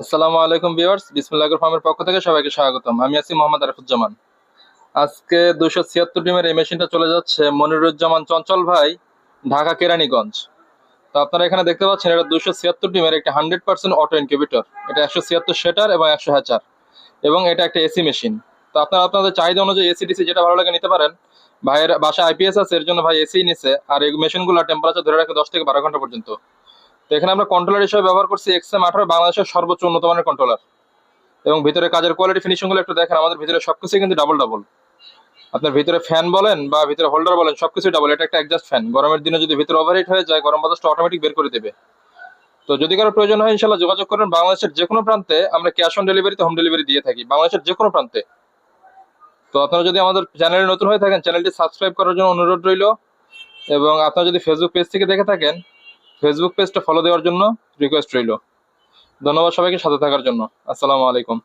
আসসালামু আলাইকুম ভিউয়ার্স বিসমুল্লাহ ফার্মের পক্ষ থেকে সবাইকে স্বাগতম। আমি আছি মোহাম্মদ আরিফুজ্জামান। আজকে দুশো ছিয়াত্তর ডিমের এই মেশিনটা চলে যাচ্ছে মনিরুজ্জামান চঞ্চল ভাই, ঢাকা কেরানীগঞ্জ। তো আপনারা এখানে দেখতে পাচ্ছেন, এটা দুশো ছিয়াত্তর ডিমের একটা হান্ড্রেড পার্সেন্ট অটো ইনকিউবেটর এটা একশো ছিয়াত্তর শেটার এবং একশো হ্যাচার এবং এটা একটা এসি মেশিন। তো আপনারা আপনাদের চাহিদা অনুযায়ী এসি, ডিসি যেটা ভালো লাগে নিতে পারেন। ভাইয়ের বাসা আইপিএস আছে, এর জন্য ভাই এসি নিছে। আর এই মেশিনগুলো টেম্পারেচার ধরে রাখে দশ থেকে বারো ঘণ্টা পর্যন্ত। তো এখানে আমরা কন্ট্রোলার হিসেবে ব্যবহার করছি এক্সএম আঠারো, বাংলাদেশের সর্বোচ্চ উন্নত মানের কন্ট্রোলার এবং ভিতরে কাজের কোয়ালিটি ফিনিশিংগুলো একটু দেখেন, আমাদের ভিতরে সবকিছু কিন্তু ডাবল ডাবল আপনার ভিতরে ফ্যান বলেন বা ভিতরে হোল্ডার বলেন সবকিছু ডাবল এটা একটা অ্যাডজাস্ট ফ্যান গরমের দিনে যদি ভিতরে ওভারহিট হয়ে যায়, গরম বাতাসটা অটোমেটিক বের করে দেবে। তো যদি কারও প্রয়োজন হয় ইনশাল্লাহ যোগাযোগ করেন। বাংলাদেশের যে কোনো প্রান্তে আমরা ক্যাশ অন ডেলিভারিতে হোম ডেলিভারি দিয়ে থাকি, বাংলাদেশের যে কোনো প্রান্তে। তো আপনারা যদি আমাদের চ্যানেলে নতুন হয়ে থাকেন চ্যানেলটি সাবস্ক্রাইব করার জন্য অনুরোধ রইল। এবং আপনারা যদি ফেসবুক পেজ থেকে দেখে থাকেন ফেসবুক পেজটা ফলো দেওয়ার জন্য রিকোয়েস্ট রইল। ধন্যবাদ সবাইকে সাথে থাকার জন্য। আসসালামু আলাইকুম।